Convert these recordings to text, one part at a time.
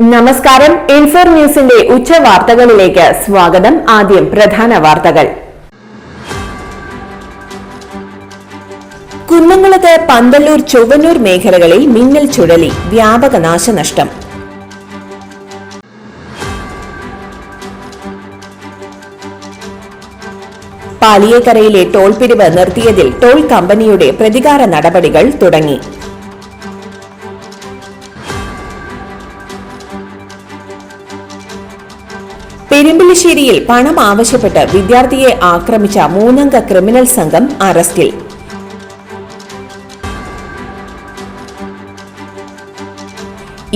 നമസ്കാരം. ഇൻഫോർ ന്യൂസിന്റെ ഉച്ച വാർത്തകളിലേക്ക് സ്വാഗതം. ആദ്യം പ്രധാന വാർത്തകൾ. കുന്നംകുളത്ത് പന്തല്ലൂർ ചൊവ്വന്നൂർ മേഖലകളിൽ മിന്നൽ ചുഴലി വ്യാപക നാശനഷ്ടം. പാലിയേക്കരയിലെ ടോൾ പിരിവ് നിർത്തിയതിൽ ടോൾ കമ്പനിയുടെ പ്രതികാര നടപടികൾ തുടങ്ങി. പെരുമ്പിളിശ്ശേരിയിൽ പണം ആവശ്യപ്പെട്ട് വിദ്യാർത്ഥിയെ ആക്രമിച്ച മൂന്നംഗ ക്രിമിനൽ സംഘം അറസ്റ്റിൽ.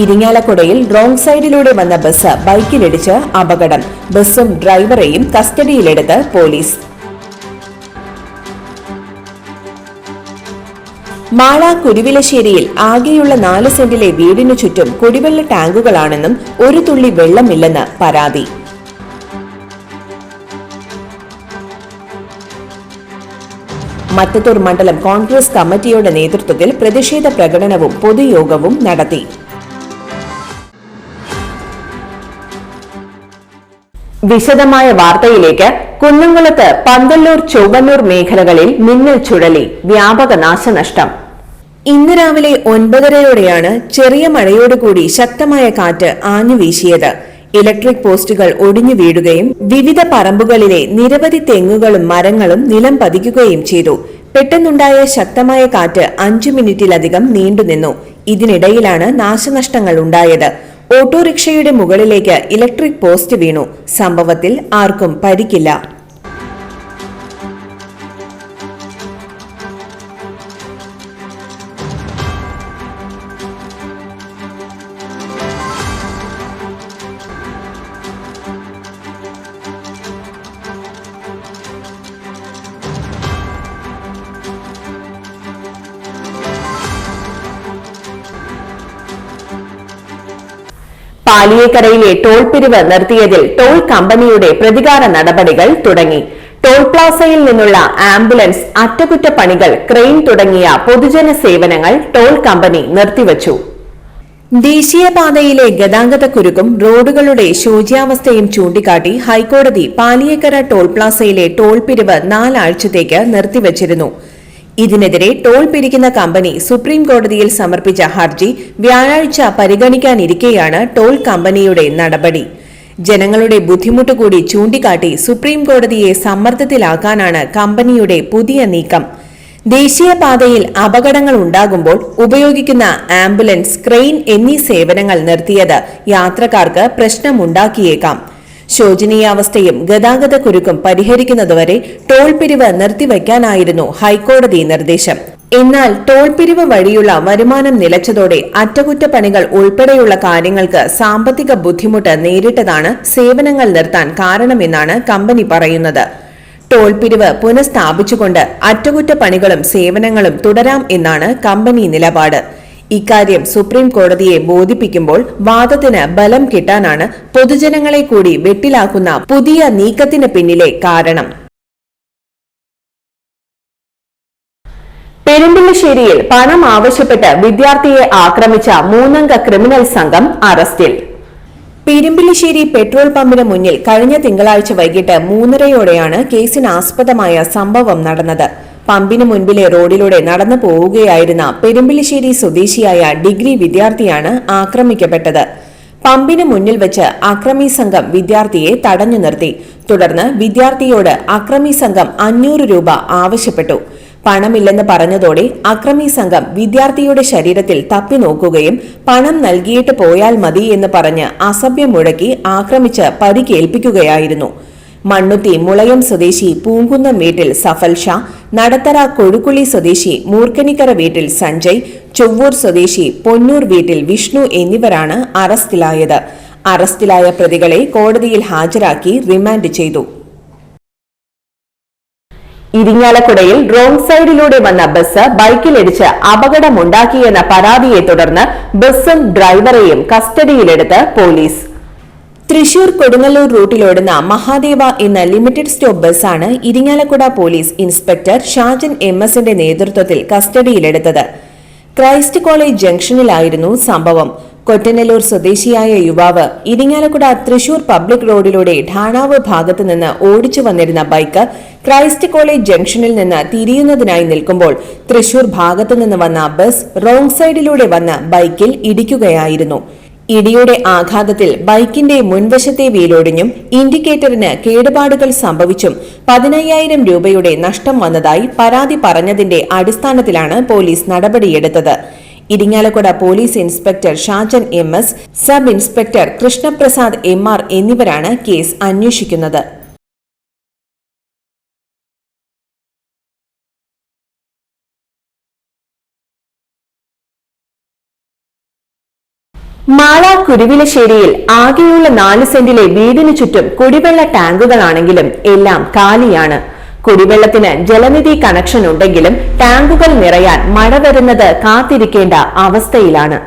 ഇരിങ്ങാലക്കുടയിൽ റോങ് സൈഡിലൂടെ വന്ന ബസ് ബൈക്കിലിടിച്ച് അപകടം. ബസ്സും ഡ്രൈവറെയും കസ്റ്റഡിയിലെടുത്ത് പോലീസ്. മാള കുരുവിലശ്ശേരിയിൽ ആകെയുള്ള നാല് സെന്റിലെ വീടിനു ചുറ്റും കുടിവെള്ള ടാങ്കുകളാണെന്നും ഒരു തുള്ളി വെള്ളമില്ലെന്ന് പരാതി. മത്തത്തൂർ മണ്ഡലം കോൺഗ്രസ് കമ്മിറ്റിയുടെ നേതൃത്വത്തിൽ പ്രതിഷേധ പ്രകടനവും പൊതുയോഗവും നടത്തി. വിശദമായ വാർത്തയിലേക്ക് കുന്നംകുളത്ത് പന്തല്ലൂർ ചൊവ്വന്നൂർ മേഖലകളിൽ മിന്നൽ ചുഴലി വ്യാപക നാശനഷ്ടം. ഇന്ന് രാവിലെ ഒൻപതരയോടെയാണ് ചെറിയ മഴയോടുകൂടി ശക്തമായ കാറ്റ് ആഞ്ഞുവീശിയത്. വീശിയത് ഇലക്ട്രിക് പോസ്റ്റുകൾ ഒടിഞ്ഞു വീഴുകയും വിവിധ പറമ്പുകളിലെ നിരവധി തെങ്ങുകളും മരങ്ങളും നിലം പതിക്കുകയും ചെയ്തു. പെട്ടെന്നുണ്ടായ ശക്തമായ കാറ്റ് അഞ്ചു മിനിറ്റിലധികം നീണ്ടുനിന്നു ഇതിനിടയിലാണ് നാശനഷ്ടങ്ങൾ ഉണ്ടായത്. ഓട്ടോറിക്ഷയുടെ മുകളിലേക്ക് ഇലക്ട്രിക് പോസ്റ്റ് വീണു. സംഭവത്തിൽ ആർക്കും പരിക്കില്ല. പാലിയേക്കരയിലെ ടോൾ പിരിവ് നിർത്തിയതിൽ ടോൾ കമ്പനിയുടെ പ്രതികാര നടപടികൾ തുടങ്ങി. ടോൾ പ്ലാസയിൽ നിന്നുള്ള ആംബുലൻസ് അറ്റകുറ്റപ്പണികൾ ക്രെയിൻ തുടങ്ങിയ പൊതുജന സേവനങ്ങൾ ടോൾ കമ്പനി നിർത്തിവച്ചു. ദേശീയപാതയിലെ ഗതാഗതക്കുരുക്കും റോഡുകളുടെ ശോച്യാവസ്ഥയും ചൂണ്ടിക്കാട്ടി ഹൈക്കോടതി പാലിയേക്കര ടോൾ പ്ലാസയിലെ ടോൾ പിരിവ് നാലാഴ്ചത്തേക്ക് നിർത്തിവച്ചിരുന്നു. ഇതിനെതിരെ ടോൾ പിരിക്കുന്ന കമ്പനി സുപ്രീം കോടതിയിൽ സമർപ്പിച്ച ഹർജി വ്യാഴാഴ്ച പരിഗണിക്കാനിരിക്കെയാണ് ടോൾ കമ്പനിയുടെ നടപടി. ജനങ്ങളുടെ ബുദ്ധിമുട്ട് കൂടി ചൂണ്ടിക്കാട്ടി സുപ്രീം കോടതിയെ സമ്മർദ്ദത്തിലാക്കാനാണ് കമ്പനിയുടെ പുതിയ നീക്കം. ദേശീയപാതയിൽ അപകടങ്ങൾ ഉണ്ടാകുമ്പോൾ ഉപയോഗിക്കുന്ന ആംബുലൻസ് ക്രെയിൻ എന്നീ സേവനങ്ങൾ നിർത്തിയത് യാത്രക്കാർക്ക് പ്രശ്നമുണ്ടാക്കിയേക്കാം. ശോചനീയാവസ്ഥയും ഗതാഗത കുരുക്കും പരിഹരിക്കുന്നതുവരെ ടോൾ പിരിവ് നിർത്തിവെക്കാനായിരുന്നു ഹൈക്കോടതി നിർദ്ദേശം. എന്നാൽ ടോൾ പിരിവ് വഴിയുള്ള വരുമാനം നിലച്ചതോടെ അറ്റകുറ്റപ്പണികൾ ഉൾപ്പെടെയുള്ള കാര്യങ്ങൾക്ക് സാമ്പത്തിക ബുദ്ധിമുട്ട് നേരിട്ടതാണ് സേവനങ്ങൾ നിർത്താൻ കാരണമെന്നാണ് കമ്പനി പറയുന്നത്. ടോൾ പിരിവ് പുനഃസ്ഥാപിച്ചുകൊണ്ട് അറ്റകുറ്റപ്പണികളും സേവനങ്ങളും തുടരാം എന്നാണ് കമ്പനി നിലപാട്. ഇക്കാര്യം സുപ്രീം കോടതിയെ ബോധിപ്പിക്കുമ്പോൾ വാദത്തിന് ബലം കിട്ടാനാണ് പൊതുജനങ്ങളെ കൂടി വെട്ടിലാക്കുന്ന പുതിയ നീക്കത്തിന് പിന്നിലെ കാരണം. പെരുമ്പിള്ളശ്ശേരിയിൽ പണം ആവശ്യപ്പെട്ട് വിദ്യാർത്ഥിയെ ആക്രമിച്ച മൂന്നംഗ ക്രിമിനൽ സംഘം അറസ്റ്റിൽ. പെരുമ്പിളിശ്ശേരി പെട്രോൾ പമ്പിന് മുന്നിൽ കഴിഞ്ഞ തിങ്കളാഴ്ച വൈകിട്ട് മൂന്നരയോടെയാണ് കേസിനാസ്പദമായ സംഭവം നടന്നത്. പമ്പിന് മുൻപിലെ റോഡിലൂടെ നടന്നു പോവുകയായിരുന്ന പെരുമ്പിളിശ്ശേരി സ്വദേശിയായ ഡിഗ്രി വിദ്യാർത്ഥിയാണ് ആക്രമിക്കപ്പെട്ടത്. പമ്പിന് മുന്നിൽ വെച്ച് അക്രമി സംഘം വിദ്യാർത്ഥിയെ തടഞ്ഞു നിർത്തി. തുടർന്ന് വിദ്യാർത്ഥിയോട് അക്രമി സംഘം അഞ്ഞൂറ് രൂപ ആവശ്യപ്പെട്ടു. പണമില്ലെന്ന് പറഞ്ഞതോടെ അക്രമി സംഘം വിദ്യാർത്ഥിയുടെ ശരീരത്തിൽ തപ്പി നോക്കുകയും പണം നൽകിയിട്ട് പോയാൽ മതി എന്ന് പറഞ്ഞ് അസഭ്യം മുഴക്കി ആക്രമിച്ച് പരിക്കേൽപ്പിക്കുകയായിരുന്നു. മണ്ണുത്തി മുളയം സ്വദേശി പൂങ്കുന്നം വീട്ടിൽ സഫൽ ഷാ നടത്തറ കൊഴുക്കുളി സ്വദേശി മൂർക്കനിക്കര വീട്ടിൽ സഞ്ജയ് ചൊവ്വൂർ സ്വദേശി പൊന്നൂർ വീട്ടിൽ വിഷ്ണു എന്നിവരാണ് അറസ്റ്റിലായത്. അറസ്റ്റിലായ പ്രതികളെ കോടതിയിൽ ഹാജരാക്കി റിമാൻഡ് ചെയ്തു. ഇരിങ്ങാലക്കുടയിൽ റോങ് സൈഡിലൂടെ വന്ന ബസ് ബൈക്കിലിടിച്ച് അപകടമുണ്ടാക്കിയെന്ന പരാതിയെ തുടർന്ന് ബസ്സും ഡ്രൈവറെയും കസ്റ്റഡിയിലെടുത്ത് പോലീസ്. തൃശൂർ കൊടുങ്ങല്ലൂർ റൂട്ടിലോടുന്ന മഹാദേവ എന്ന ലിമിറ്റഡ് സ്റ്റോപ്പ് ബസ്സാണ് Irinjalakuda police inspector Shajan M എസിന്റെ നേതൃത്വത്തിൽ കസ്റ്റഡിയിലെടുത്തത്. ക്രൈസ്റ്റ് കോളേജ് ജംഗ്ഷനിലായിരുന്നു സംഭവം. കൊറ്റനല്ലൂർ സ്വദേശിയായ യുവാവ് ഇരിങ്ങാലക്കുട തൃശൂർ പബ്ലിക് റോഡിലൂടെ ഠാണാവ് ഭാഗത്ത് നിന്ന് ഓടിച്ചു വന്നിരുന്ന ബൈക്ക് ക്രൈസ്റ്റ് കോളേജ് ജംഗ്ഷനിൽ നിന്ന് തിരിയുന്നതിനായി നിൽക്കുമ്പോൾ തൃശൂർ ഭാഗത്തു നിന്ന് വന്ന ബസ് റോങ് സൈഡിലൂടെ വന്ന് ബൈക്കിൽ ഇടിക്കുകയായിരുന്നു. ഇടിയുടെ ആഘാതത്തിൽ ബൈക്കിന്റെ മുൻവശത്തെ വീലൊടിഞ്ഞും ഇൻഡിക്കേറ്ററിന് കേടുപാടുകൾ സംഭവിച്ചും പതിനയ്യായിരം രൂപയുടെ നഷ്ടം വന്നതായി പരാതി പറഞ്ഞതിന്റെ അടിസ്ഥാനത്തിലാണ് police നടപടിയെടുത്തത്. Irinjalakuda police inspector Shajan M S sub inspector Krishnaprasad M R എന്നിവരാണ് കേസ് അന്വേഷിക്കുന്നത്. മാള കുരുവിലശ്ശേരിയിൽ ആകെയുള്ള നാല് സെന്റിലെ വീടിനു ചുറ്റും കുടിവെള്ള ടാങ്കുകളാണെങ്കിലും എല്ലാം കാലിയാണ്. കുടിവെള്ളത്തിന് ജലനിധി കണക്ഷൻ ഉണ്ടെങ്കിലും ടാങ്കുകൾ നിറയാൻ മഴ വരുന്നത് കാത്തിരിക്കേണ്ട അവസ്ഥയിലാണ്.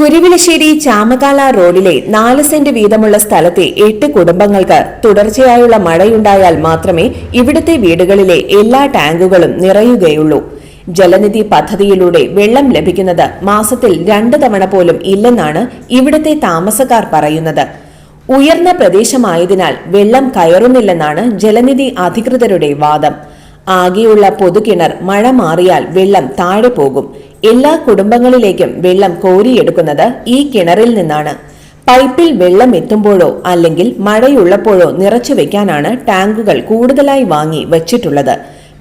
കുരുവിലശ്ശേരി ചാമകാല റോഡിലെ നാല് സെന്റ് വീതമുള്ള സ്ഥലത്തെ എട്ട് കുടുംബങ്ങൾക്ക് തുടർച്ചയായുള്ള മഴയുണ്ടായാൽ മാത്രമേ ഇവിടുത്തെ വീടുകളിലെ എല്ലാ ടാങ്കുകളും നിറയുകയുള്ളൂ. ജലനിധി പദ്ധതിയിലൂടെ വെള്ളം ലഭിക്കുന്നത് മാസത്തിൽ രണ്ട് തവണ പോലും ഇല്ലെന്നാണ് ഇവിടത്തെ താമസക്കാർ പറയുന്നത്. ഉയർന്ന പ്രദേശമായതിനാൽ വെള്ളം കയറുന്നില്ലെന്നാണ് ജലനിധി അധികൃതരുടെ വാദം. ആകെയുള്ള പൊതുകിണർ മഴ മാറിയാൽ വെള്ളം താഴെ പോകും. എല്ലാ കുടുംബങ്ങളിലേക്കും വെള്ളം കോരിയെടുക്കുന്നത് ഈ കിണറിൽ നിന്നാണ്. പൈപ്പിൽ വെള്ളം എത്തുമ്പോഴോ അല്ലെങ്കിൽ മഴയുള്ളപ്പോഴോ നിറച്ചു വെക്കാനാണ് ടാങ്കുകൾ കൂടുതലായി വാങ്ങി വച്ചിട്ടുള്ളത്.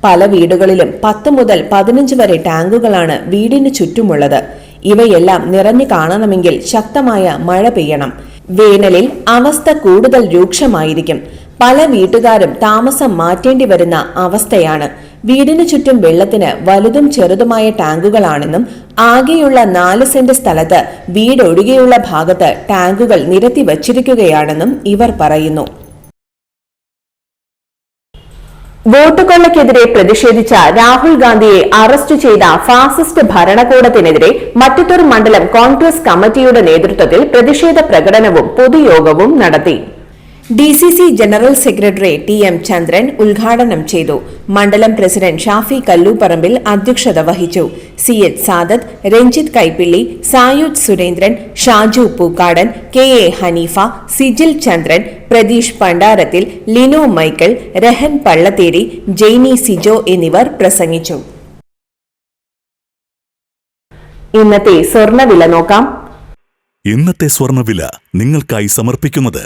പല വീടുകളിലും പത്ത് മുതൽ പതിനഞ്ച് വരെ ടാങ്കുകളാണ് വീടിന് ചുറ്റുമുള്ളത്. ഇവയെല്ലാം നിറഞ്ഞു കാണണമെങ്കിൽ ശക്തമായ മഴ പെയ്യണം. വേനലിൽ അവസ്ഥ കൂടുതൽ രൂക്ഷമായിരിക്കും. പല വീട്ടുകാരും താമസം മാറ്റേണ്ടി വരുന്ന അവസ്ഥയാണ്. വീടിനു ചുറ്റും വെള്ളത്തിന് വലുതും ചെറുതുമായ ടാങ്കുകളാണെന്നും ആകെയുള്ള നാല് സെന്റ് സ്ഥലത്ത് വീടൊഴികെയുള്ള ഭാഗത്ത് ടാങ്കുകൾ നിരത്തി വച്ചിരിക്കുകയാണെന്നും ഇവർ പറയുന്നു. വോട്ട് കൊള്ളക്കെതിരെ പ്രതിഷേധിച്ച രാഹുൽ ഗാന്ധിയെ അറസ്റ്റ് ചെയ്ത ഫാസിസ്റ്റ് ഭരണകൂടത്തിനെതിരെ മറ്റത്തൂർ മണ്ഡലം കോൺഗ്രസ് കമ്മിറ്റിയുടെ നേതൃത്വത്തിൽ പ്രതിഷേധ പ്രകടനവും പൊതുയോഗവും നടത്തി. D C C general secretary T M Chandran ഉദ്ഘാടനം ചെയ്തു. മണ്ഡലം പ്രസിഡന്റ് ഷാഫി കല്ലൂപ്പറമ്പിൽ അധ്യക്ഷത വഹിച്ചു. C H Sadath Ranjith Kaipilly Sayuj Surendran Shaju Pookkadan K A Hanifa Sijil Chandran Pratheesh Pandarathil Lino Michael Rahan Pallatheri Jainy Sijo എന്നിവർ പ്രസംഗിച്ചു. ഇന്നത്തെ സ്വർണവില നോക്കാം. ഇന്നത്തെ സ്വർണവില നിങ്ങൾക്കായി സമർപ്പിക്കുന്നത്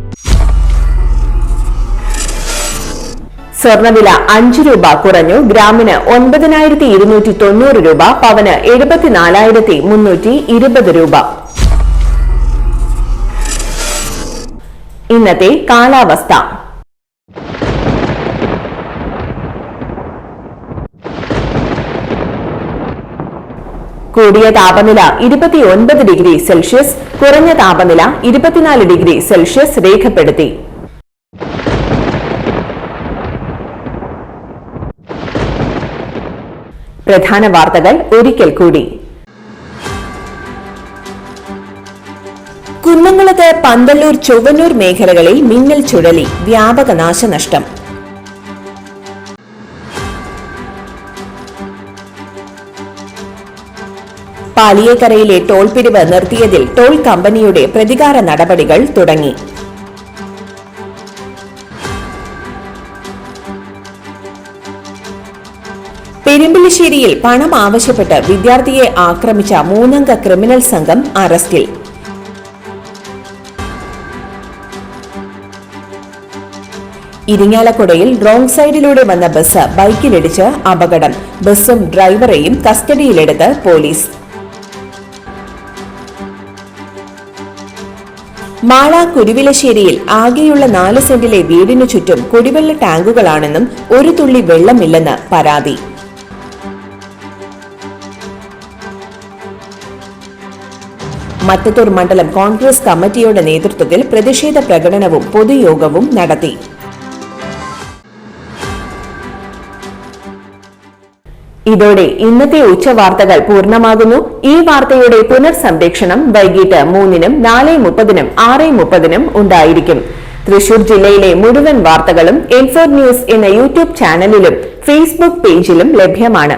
സ്വർണവില അഞ്ച് രൂപ കുറഞ്ഞു. ഗ്രാമിന് ഒൻപതിനായിരത്തി ഇരുന്നൂറ്റി തൊണ്ണൂറ് രൂപ പവന് എഴുപത്തിനാലായിരത്തി മുന്നൂറ്റി ഇരുപത് രൂപ. ഇന്നത്തെ കാലാവസ്ഥ. കൂടിയ താപനില ഇരുപത്തിയൊൻപത് ഡിഗ്രി സെൽഷ്യസ് കുറഞ്ഞ താപനില ഇരുപത്തിനാല് ഡിഗ്രി സെൽഷ്യസ് രേഖപ്പെടുത്തി. പ്രധാന വാർത്തകൾ ഒരിക്കൽ കൂടി. കുന്നംകുളത്ത് പന്തല്ലൂർ ചൊവ്വന്നൂർ മേഖലകളിൽ മിന്നൽ ചുഴലി വ്യാപക നാശനഷ്ടം. പാലിയേക്കരയിലെ ടോൾ പിരിവ് നിർത്തിയതിൽ ടോൾ കമ്പനിയുടെ പ്രതികാര നടപടികൾ തുടങ്ങി. പെരുമ്പിളിശ്ശേരിയിൽ പണം ആവശ്യപ്പെട്ട് വിദ്യാർത്ഥിയെ ആക്രമിച്ച മൂന്നംഗ ക്രിമിനൽ സംഘം അറസ്റ്റിൽ. ഇരിങ്ങാലക്കുടയിൽ റോങ് സൈഡിലൂടെ വന്ന ബസ് ബൈക്കിലിടിച്ച് അപകടം. ബസ്സും ഡ്രൈവറെയും കസ്റ്റഡിയിലെടുത്ത് പോലീസ്. മാള കുരുവിലശ്ശേരിയിൽ ആകെയുള്ള നാല് സെന്റിലെ വീടിനു ചുറ്റും കുടിവെള്ള ടാങ്കുകളാണെന്നും ഒരു തുള്ളി വെള്ളമില്ലെന്ന് പരാതി. മറ്റത്തൂർ മണ്ഡലം കോൺഗ്രസ് കമ്മിറ്റിയുടെ നേതൃത്വത്തിൽ പ്രതിഷേധ പ്രകടനവും പൊതുയോഗവും നടത്തി. ഇതോടെ ഇന്നത്തെ ഉച്ചവാർത്തകൾ പൂർണമാകുന്നു. ഈ വാർത്തയുടെ പുനർസംപ്രേക്ഷണം വൈകിട്ട് മൂന്നിനും നാല് മുപ്പതിനും ആറ് മുപ്പതിനും ഉണ്ടായിരിക്കും. തൃശൂർ ജില്ലയിലെ മുഴുവൻ വാർത്തകളും ഇൻഫോ ന്യൂസ് എന്ന യൂട്യൂബ് ചാനലിലും ഫേസ്ബുക്ക് പേജിലും ലഭ്യമാണ്.